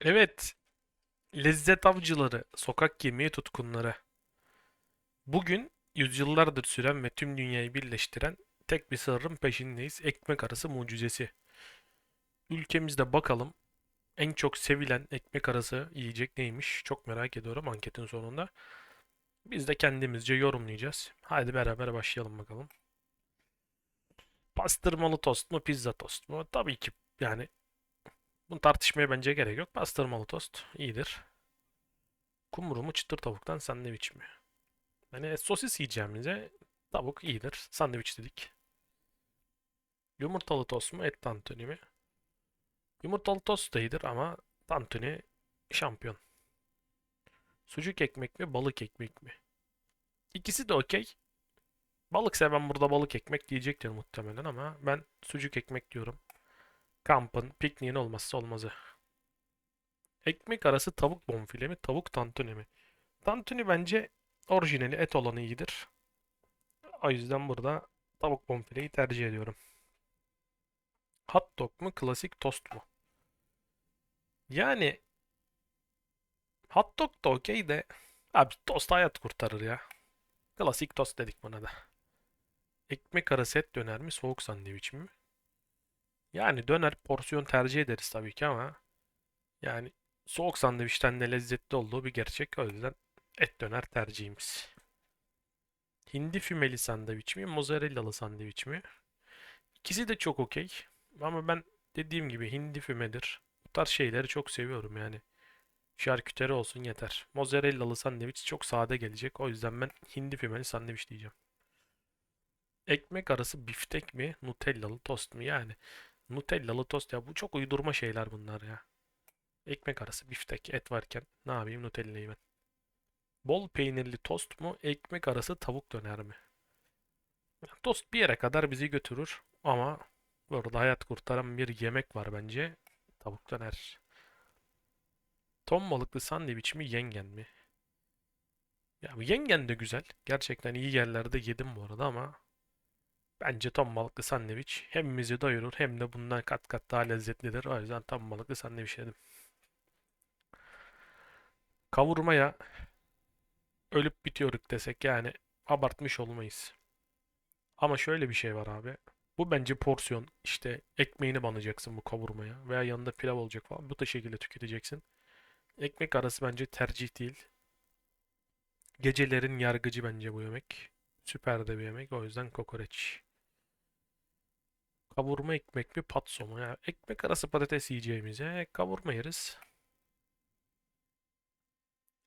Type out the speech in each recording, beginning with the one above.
Evet, lezzet avcıları, sokak yemeği tutkunları. Bugün yüzyıllardır süren ve tüm dünyayı birleştiren tek bir sırrın peşindeyiz. Ekmek arası mucizesi. Ülkemizde bakalım en çok sevilen ekmek arası yiyecek neymiş? Çok merak ediyorum anketin sonunda. Biz de kendimizce yorumlayacağız. Hadi beraber başlayalım bakalım. Pastırmalı tost mu, pizza tost mu? Tabii ki yani bunu tartışmaya bence gerek yok. Pastırmalı tost iyidir. Kumru mu çıtır tavuktan sandviç mi? Hani sosis yiyeceğimize tavuk iyidir. Sandviç dedik. Yumurtalı tost mu et tantuni mi? Yumurtalı tost da iyidir ama tantuni şampiyon. Sucuk ekmek mi balık ekmek mi? İkisi de okey. Balık seven burada balık ekmek diyecektir muhtemelen ama ben sucuk ekmek diyorum. Kampın, pikniğin olmazsa olmazı. Ekmek arası tavuk bonfile mi, tavuk tantuni mi? Tantuni bence orijinali et olanı iyidir. O yüzden burada tavuk bonfileyi tercih ediyorum. Hot dog mu, klasik tost mu? Yani hot dog da okey de abi tost hayat kurtarır ya. Klasik tost dedik buna da. Ekmek arası et döner mi, soğuk sandviç mi? Yani döner porsiyon tercih ederiz tabii ki ama yani soğuk sandviçten de lezzetli olduğu bir gerçek. O yüzden et döner tercihimiz. Hindi fümeli sandviç mi, mozzarellalı sandviç mi? İkisi de çok okey. Ama ben dediğim gibi hindi fümedir. Bu tarz şeyleri çok seviyorum yani. Şarküteri olsun yeter. Mozzarellalı sandviç çok sade gelecek. O yüzden ben hindi fümeli sandviç diyeceğim. Ekmek arası biftek mi, nutellalı tost mu? Yani nutellalı tost ya bu çok uydurma şeyler bunlar ya. Ekmek arası biftek et varken ne yapayım Nutella'yı ben. Bol peynirli tost mu, ekmek arası tavuk döner mi? Tost bir yere kadar bizi götürür ama burada hayat kurtaran bir yemek var bence. Tavuk döner. Ton balıklı sandviç mi, yengen mi? Ya yengen de güzel. Gerçekten iyi yerlerde yedim bu arada ama bence ton balıklı sandviç hem bizi doyurur hem de bundan kat kat daha lezzetlidir. O yüzden ton balıklı sandviç dedim. Kavurmaya ölüp bitiyoruz desek yani abartmış olmayız. Ama şöyle bir şey var abi. Bu bence porsiyon. İşte ekmeğini banacaksın bu kavurmaya veya yanında pilav olacak falan. Bu da şekilde tüketeceksin. Ekmek arası bence tercih değil. Gecelerin yargıcı bence bu yemek. Süper de bir yemek. O yüzden kokoreç. Kavurma ekmek mi patso mu? Ya ekmek arası patates yiyeceğimize kavurma yeriz.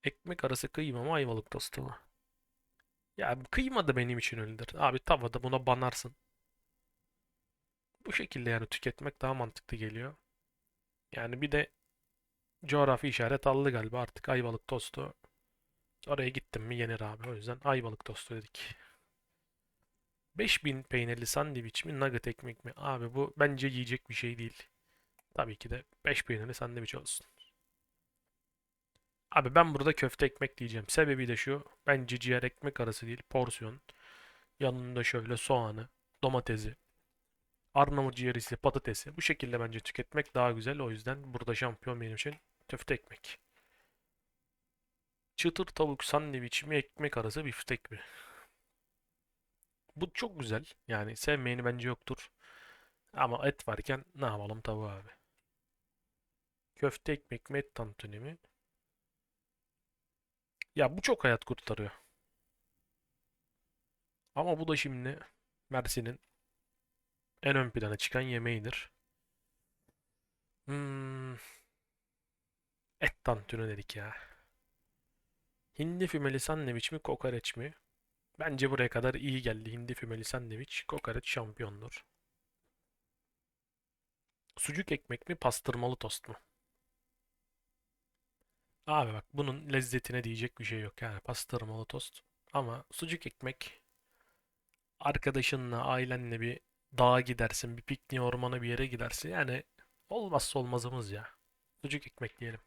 Ekmek arası kıyma mı ayvalık tostu mu? Ya kıyma da benim için öyledir. Abi tavada buna banarsın. Bu şekilde yani tüketmek daha mantıklı geliyor. Yani bir de coğrafi işaret aldı galiba artık ayvalık tostu. Oraya gittim mi yenir abi. O yüzden ayvalık tostu dedik. 5000 peynirli sandviç mi nugget ekmek mi? Abi bu bence yiyecek bir şey değil. Tabii ki de 5 peynirli sandviç olsun. Abi ben burada köfte ekmek diyeceğim. Sebebi de şu. Bence ciğer ekmek arası değil. Porsiyon. Yanında şöyle soğanı, domatesi, Arnavut ciğerisi, patatesi. Bu şekilde bence tüketmek daha güzel. O yüzden burada şampiyon benim için köfte ekmek. Çıtır tavuk sandviç mi ekmek arası biftek mi? Bu çok güzel. Yani sevmeyeni bence yoktur. Ama et varken ne yapalım tavuğu abi. Köfte ekmek mi et tantuni mi? Ya bu çok hayat kurtarıyor. Ama bu da şimdi Mersin'in en ön plana çıkan yemeğidir. Hmm, et tantuni dedik ya. Hindi fümeli sandviç mi kokoreç mi? Bence buraya kadar iyi geldi. Hindi fümeli sandviç, kokoreç şampiyondur. Sucuk ekmek mi pastırmalı tost mu? Abi bak bunun lezzetine diyecek bir şey yok yani pastırmalı tost. Ama sucuk ekmek arkadaşınla, ailenle bir dağa gidersin, bir pikniğe, ormana bir yere gidersin. Yani olmazsa olmazımız ya. Sucuk ekmek diyelim.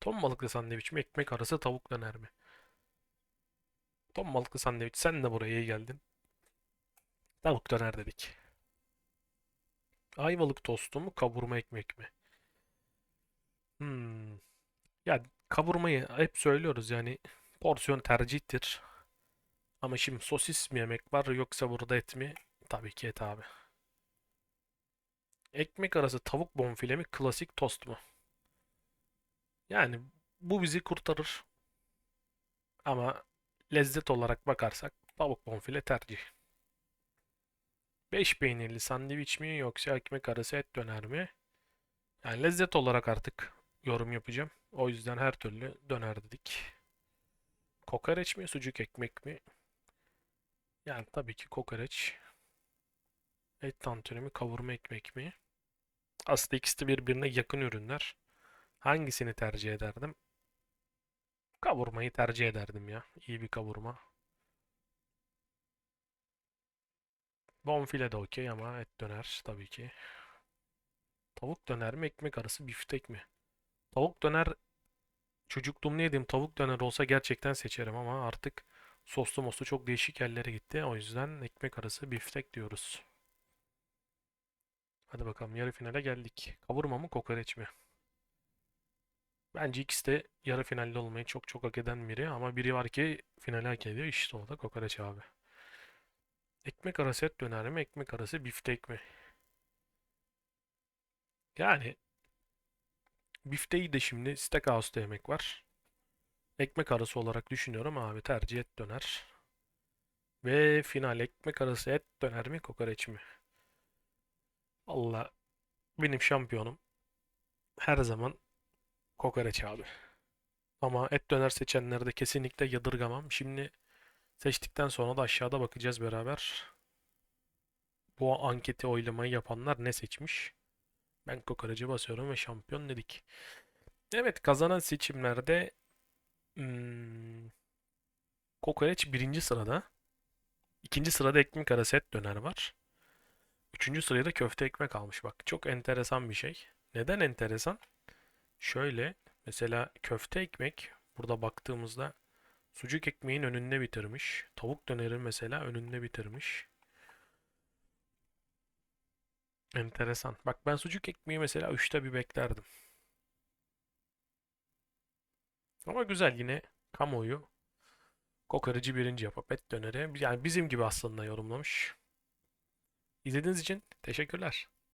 Ton balıklı sandviç mi, ekmek arası tavuk döner mi? Ton balıklı sandviç sen de buraya iyi geldin. Tavuk döner dedik. Ayvalık tostu mu, kavurma ekmek mi? Hmm. kavurmayı hep söylüyoruz yani porsiyon tercihtir. Ama şimdi sosis mi yemek var yoksa burada et mi? Tabii ki et abi. Ekmek arası tavuk bonfile mi klasik tost mu? Yani bu bizi kurtarır. Ama lezzet olarak bakarsak tavuk bonfile tercih. 5 peynirli sandviç mi yoksa ekmek arası et döner mi? Yani lezzet olarak artık yorum yapacağım. O yüzden her türlü döner dedik. Kokoreç mi sucuk ekmek mi? Yani tabii ki kokoreç. Et tantuni mi kavurma ekmek mi? Aslında ikisi de birbirine yakın ürünler. Hangisini tercih ederdim? Kavurmayı tercih ederdim ya. İyi bir kavurma. Bonfile de okey ama et döner tabii ki. Tavuk döner mi ekmek arası biftek mi? Tavuk döner çocukluğumda yediğim tavuk döner olsa gerçekten seçerim ama artık soslu moslu çok değişik yerlere gitti. O yüzden ekmek arası biftek diyoruz. Hadi bakalım yarı finale geldik. Kavurma mı kokoreç mi? Bence ikisi de yarı finalde olmayı çok çok hak eden biri ama biri var ki finale hak ediyor. İşte o da kokoreç abi. Ekmek arası et döner mi? Ekmek arası biftek mi? Yani bifteyi de şimdi steakhouse'da yemek var. Ekmek arası olarak düşünüyorum abi tercih et döner. Ve final ekmek arası et döner mi kokoreç mi? Valla benim şampiyonum her zaman kokoreç abi. Ama et döner seçenleri de kesinlikle yadırgamam. Şimdi seçtikten sonra da aşağıda bakacağız beraber. Bu anketi oylamayı yapanlar ne seçmiş? Ben kokoreci basıyorum ve şampiyon dedik. Evet kazanan seçimlerde hmm, kokoreç birinci sırada. İkinci sırada ekmek arası et döner var. Üçüncü sıraya da köfte ekmek almış bak. Çok enteresan bir şey. Neden enteresan? Şöyle mesela köfte ekmek burada baktığımızda sucuk ekmeğin önünde bitirmiş. Tavuk dönerin mesela önünde bitirmiş. Enteresan. Bak ben sucuk ekmeği mesela 3'te bir beklerdim. Ama güzel yine kamuoyu kokoreci birinci yapıp et döneri yani bizim gibi aslında yorumlamış. İzlediğiniz için teşekkürler.